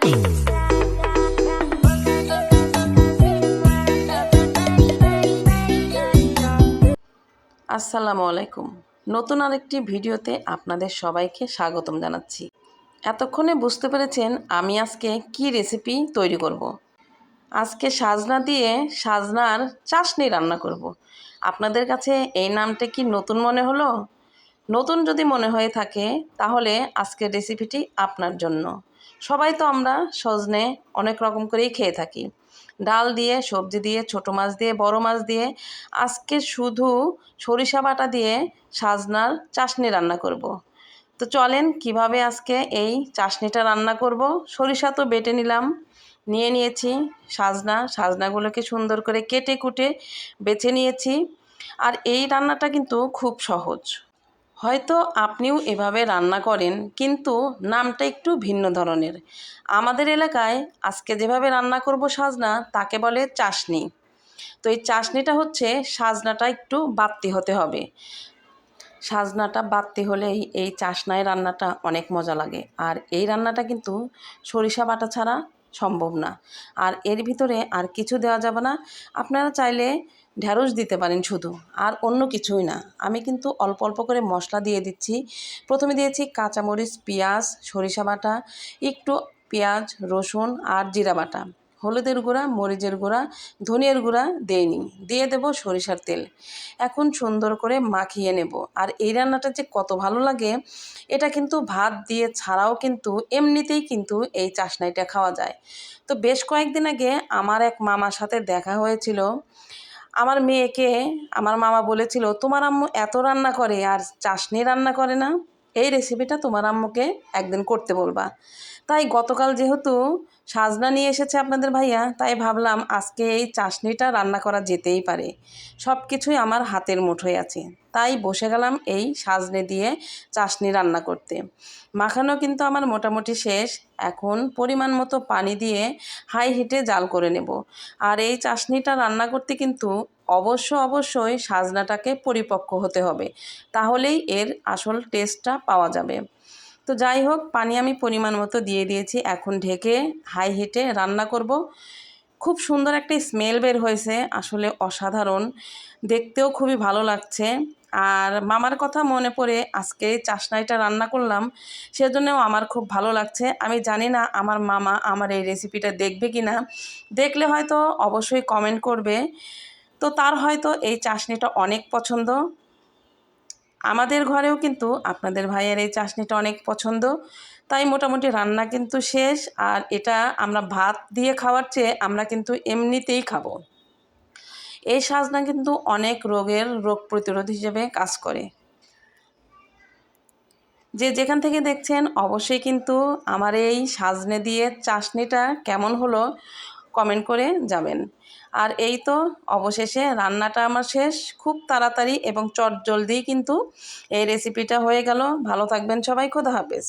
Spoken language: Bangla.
আসসালামু আলাইকুম নতুন আরেকটি ভিডিওতে আপনাদের সবাইকে স্বাগতম জানাচ্ছি এতক্ষণে বুঝতে পেরেছেন আমি আজকে কি রেসিপি তৈরি করব। আজকে সাজনা দিয়ে সাজনার চাশনি রান্না করব। আপনাদের কাছে এই নামটা কি নতুন মনে হলো নতুন যদি মনে হয়ে থাকে, তাহলে আজকের রেসিপিটি আপনার জন্য সবাই তো আমরা সজনে অনেক রকম করেই খেয়ে থাকি। ডাল দিয়ে, সবজি দিয়ে, ছোট মাছ দিয়ে, বড় মাছ দিয়ে, আজকে শুধু সরিষা বাটা দিয়ে সাজনার চাশনি রান্না করব। তো চলেন কীভাবে আজকে এই চাশনিটা রান্না করব। সরিষা তো বেটে নিলাম, নিয়ে নিয়েছি সাজনা, সাজনাগুলোকে সুন্দর করে কেটে কুটে বেছে নিয়েছি। আর এই রান্নাটা কিন্তু খুব সহজ। হয়তো আপনিও এভাবে রান্না করেন, কিন্তু নামটা একটু ভিন্ন ধরনের। আমাদের এলাকায় আজকে যেভাবে রান্না করব সাজনা, তাকে বলে চাশনি। তো এই চাশনিটা হচ্ছে সাজনাটা একটু বাড়তি হতে হবে। সাজনাটা বাড়তি হলেই এই চাশনায় রান্নাটা অনেক মজা লাগে। আর এই রান্নাটা কিন্তু সরিষা বাটা ছাড়া সম্ভব না। আর এর ভিতরে আর কিছু দেওয়া যাবে না। আপনারা চাইলে ঢ্যাঁড়স দিতে পারেন শুধু, আর অন্য কিছুই না। আমি কিন্তু অল্প অল্প করে মশলা দিয়ে দিচ্ছি। প্রথমে দিয়েছি কাঁচামরিচ, পেঁয়াজ, সরিষা বাটা, একটু পেঁয়াজ, রসুন আর জিরা বাটা। হলুদের গুঁড়া, মরিচের গুঁড়া, ধনিয়ার গুঁড়া দেইনি দিয়ে দেব সরিষার তেল। এখন সুন্দর করে মাখিয়ে নেব। আর এই রান্নাটা যে কত ভালো লাগে, এটা কিন্তু ভাত দিয়ে ছাড়াও কিন্তু এমনিতেই কিন্তু এই চাশনাইটা খাওয়া যায়। তো বেশ কয়েকদিন আগে আমার এক মামার সাথে দেখা হয়েছিল। আমার মেয়েকে, আমার মামা বলেছিল, তোমার আম্মু এত রান্না করে, আর চাশনি রান্না করে না? এই রেসিপিটা তোমার আম্মুকে একদিন করতে বলবা। তাই গতকাল যেহেতু সাজনা নিয়ে এসেছে আপনাদের ভাইয়া, তাই ভাবলাম আজকে এই চাশনিটা রান্না করা যেতেই পারে। সব কিছুই আমার হাতের মুঠোয় আছে। তাই বসে গেলাম এই সাজনে দিয়ে চাশনি রান্না করতে। মাখানো কিন্তু আমার মোটামুটি শেষ। এখন পরিমাণ মতো পানি দিয়ে হাই হিটে জাল করে নেব। আর এই চাশনিটা রান্না করতে কিন্তু অবশ্য অবশ্যই সাজনাটাকে পরিপক্ক হতে হবে। তাহলেই এর আসল টেস্টটা পাওয়া যাবে। তো যাই হোক, পানি আমি পরিমাণ মতো দিয়ে দিয়েছি। এখন ঢেকে হাই হিটে রান্না করব। খুব সুন্দর একটা স্মেল বের হয়েছে, আসলে অসাধারণ। দেখতেও খুবই ভালো লাগছে। আর মামার কথা মনে পড়ে আজকে চাশনাইটা রান্না করলাম, সেজন্যও আমার খুব ভালো লাগছে। আমি জানি না আমার মামা আমার এই রেসিপিটা দেখবে কি না দেখলে হয়তো অবশ্যই কমেন্ট করবে। তো তার হয়তো এই চাশনিটা অনেক পছন্দ। আমাদের ঘরেও কিন্তু আপনাদের ভাইয়ের এই চাশনিটা অনেক পছন্দ। তাই মোটামুটি রান্না কিন্তু শেষ আর এটা আমরা ভাত দিয়ে খাওয়ার চেয়ে আমরা কিন্তু এমনিতেই খাব। এই সাজনা কিন্তু অনেক রোগের রোগ প্রতিরোধ হিসেবে কাজ করে। যে যেখান থেকে দেখছেন অবশ্যই কিন্তু আমার এই সাজনে দিয়ে চাশনিটা কেমন হলো কমেন্ট করে যাবেন। আর এই তো অবশেষে রান্নাটা আমার শেষ। খুব তাড়াতাড়ি এবং চট জলদিই কিন্তু এই রেসিপিটা হয়ে গেল। ভালো থাকবেন সবাই। খোদা হাফেজ।